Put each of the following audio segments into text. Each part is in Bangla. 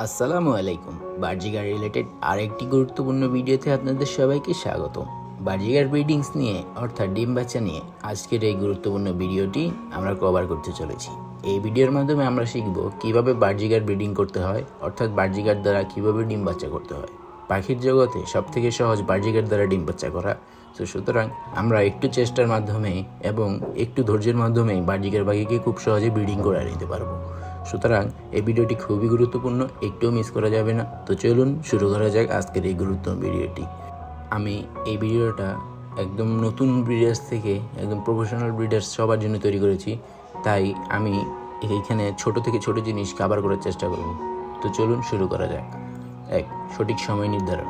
আসসালামু আলাইকুম। বার্জিগার রিলেটেড আরেকটি গুরুত্বপূর্ণ ভিডিওতে আপনাদের সবাইকে স্বাগত। বার্জিগার ব্রিডিংস নিয়ে, অর্থাৎ ডিম বাচ্চা নিয়ে আজকের এই গুরুত্বপূর্ণ ভিডিওটি আমরা কভার করতে চলেছি। এই ভিডিওর মাধ্যমে আমরা শিখব কীভাবে বার্জিগার ব্রিডিং করতে হয়, অর্থাৎ বার্জিগার দ্বারা কীভাবে ডিম বাচ্চা করতে হয়। পাখির জগতে সব থেকে সহজ বার্জিগার দ্বারা ডিম বাচ্চা করা। তো সুতরাং আমরা একটু চেষ্টার মাধ্যমে এবং একটু ধৈর্যের মাধ্যমে বার্জিগার পাখিকে খুব সহজে ব্রিডিং করে নিতে পারব। সুতরাং এই ভিডিওটি খুবই গুরুত্বপূর্ণ, একটুও মিস করা যাবে না। তো চলুন শুরু করা যাক আজকের এই গুরুত্বপূর্ণ ভিডিওটি। আমি এই ভিডিওটা একদম নতুন ব্রিডার্স থেকে, একদম প্রফেশনাল ব্রিডার্স সবার জন্য তৈরি করেছি। তাই আমি এইখানে ছোট থেকে ছোট জিনিস কাভার করার চেষ্টা করব। তো চলুন শুরু করা যাক। এক, সঠিক সময় নির্ধারণ।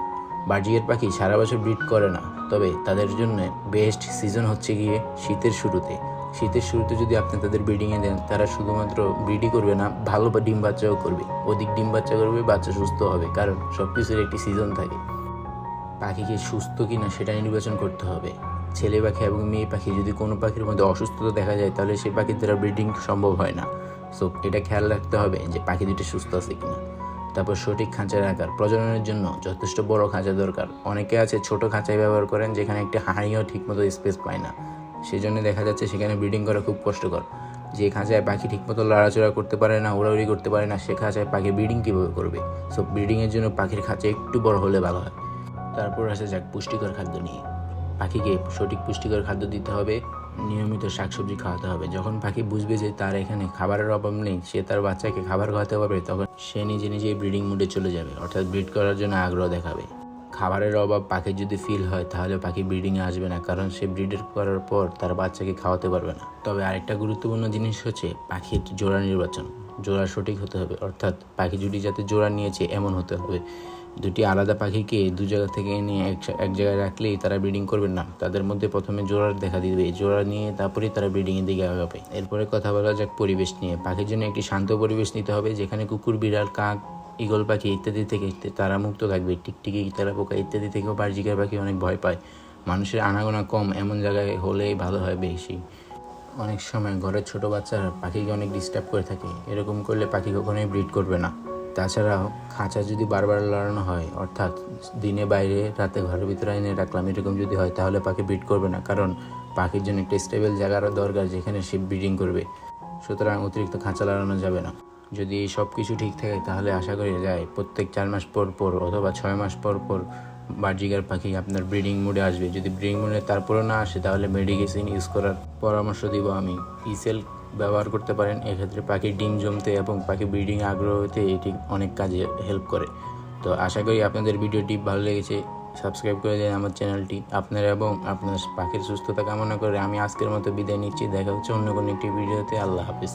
বার্জিকের পাখি সারা বছর ব্রিড করে না, তবে তাদের জন্য বেস্ট সিজন হচ্ছে গিয়ে শীতের শুরুতে। শীতের শুরুতে যদি আপনি তাদের ব্রিডিংয়ে দেন, তারা শুধুমাত্র ব্রিডই করবে না, ভালো বা ডিম বাচ্চাও করবে। অধিক ডিম বাচ্চা করবে, বাচ্চা সুস্থ হবে, কারণ সব কিছুর একটি সিজন থাকে। পাখিকে সুস্থ কি না সেটা নির্বাচন করতে হবে। ছেলে পাখি এবং মেয়ে পাখি, যদি কোনো পাখির মধ্যে অসুস্থতা দেখা যায়, তাহলে সেই পাখির দ্বারা ব্রিডিং সম্ভব হয় না। সো এটা খেয়াল রাখতে হবে যে পাখি দুটো সুস্থ আছে কিনা। তারপর সঠিক খাঁচার আকার, প্রজননের জন্য যথেষ্ট বড় খাঁচা দরকার। অনেকে আছে ছোট খাঁচায় ব্যবহার করেন, যেখানে একটি হাঁড়িও ঠিকমতো স্পেস পায় না। সেই জন্য দেখা যাচ্ছে সেখানে ব্রিডিং করা খুব কষ্টকর। যে খাঁচায় পাখি ঠিকমতো লড়াচড়া করতে পারে না, উড়াউড়ি করতে পারে না, সে খাঁচায় পাখি ব্রিডিং কীভাবে করবে? সো ব্রিডিংয়ের জন্য পাখির খাঁচা একটু বড় হলে ভালো হয়। তারপর আসা যাক পুষ্টিকর খাদ্য নিয়ে। পাখিকে সঠিক পুষ্টিকর খাদ্য দিতে হবে, নিয়মিত শাকসবজি খাওয়াতে হবে। যখন পাখি বুঝবে যে তার এখানে খাবারের অভাব নেই, সে তার বাচ্চাকে খাবার খাওয়াতে পারবে, তখন সে নিজে নিজেই ব্রিডিং মুডে চলে যাবে। অর্থাৎ ব্রিড করার জন্য আগ্রহ দেখাবে। খাবারের অভাব পাখির যদি ফিল হয় তাহলে পাখি ব্রিডিংয়ে আসবে না, কারণ সে ব্রিডের করার পর তার বাচ্চাকে খাওয়াতে পারবে না। তবে আরেকটা গুরুত্বপূর্ণ জিনিস হচ্ছে, পাখির জোড়া নির্বাচন, জোড়া সঠিক হতে হবে। অর্থাৎ পাখি জুটি যাতে জোড়া নিয়েছে, এমন হতে হবে। দুটি আলাদা পাখিকে দু জায়গা থেকে এনে এক জায়গায় রাখলেই তারা ব্রিডিং করবে না। তাদের মধ্যে প্রথমে জোড়ার দেখা দিবে। জোড়া নিয়ে তারপরেই তারা ব্রিডিংয়ের দিকে আগাবে। এরপরে কথা বলা যাক পরিবেশ নিয়ে। পাখির জন্য একটি শান্ত পরিবেশ নিতে হবে, যেখানে কুকুর, বিড়াল, কাক ইগল পাখি ইত্যাদি থেকে তারা মুক্ত থাকবে, টিকটিকি তারা পোকা ইত্যাদি থেকেও বার্জিকার পাখি অনেক ভয় পায়। মানুষের আনাগোনা কম, এমন জায়গায় হলেই ভালো হয় বেশি। অনেক সময় ঘরের ছোট বাচ্চারা পাখিকে অনেক ডিস্টার্ব করে থাকে, এরকম করলে পাখি কখনোই ব্রিড করবে না। তাছাড়াও খাঁচা যদি বারবার লড়ানো হয়, অর্থাৎ দিনে বাইরে, রাতে ঘরের ভিতরে এনে রাখলাম, এরকম যদি হয়, তাহলে পাখি ব্রিড করবে না, কারণ পাখির জন্য একটা স্টেবল জায়গারও দরকার, যেখানে সে ব্রিডিং করবে। সুতরাং অতিরিক্ত খাঁচা লাগানো যাবে না। যদি সব কিছু ঠিক থাকে, তাহলে আশা করি যায়। প্রত্যেক চার মাস পর পর অথবা ছয় মাস পর পর বার্জিকার পাখি আপনার ব্রিডিং মুডে আসবে। যদি ব্রিডিং মুডে তারপরেও না আসে, তাহলে মেডিকেশন ইউজ করার পরামর্শ দিব আমি। ইসেল ব্যবহার করতে পারেন, এক্ষেত্রে পাখির ডিম জমতে এবং পাখি ব্রিডিং আগ্রহ হতে এটি অনেক কাজে হেল্প করে। তো আশা করি আপনাদের ভিডিওটি ভালো লেগেছে। সাবস্ক্রাইব করে দিন আমার চ্যানেলটি। আপনার এবং আপনার পাখির সুস্থতা কামনা করে আমি আজকের মতো বিদায় নিচ্ছি। দেখা হচ্ছে অন্য কোনো একটি ভিডিওতে। আল্লাহ হাফিজ।